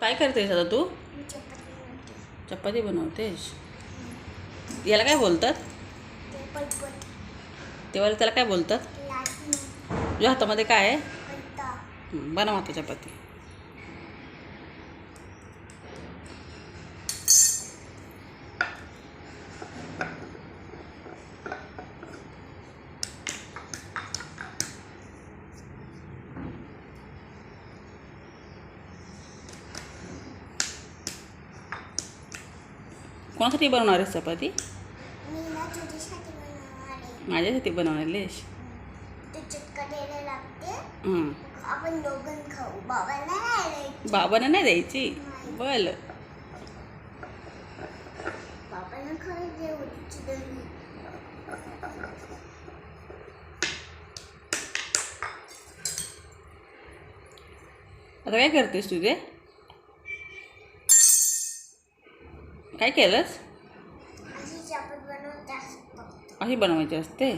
काय करतेस आता तू? चपाती बनवते चपाती बनवतेस. याला काय बोलतात? तेव्हा त्याला काय बोलतात? तुझ्या हातामध्ये काय आहे? बनव आता चपाती. कोणासाठी बनवणार आहेस चपाती? आहे. माझ्यासाठी बनवणार द्यायची. बाबांना नाही द्यायची? बल आता काय करतेस तुझे काय केलंस? अशी बनवायची असते?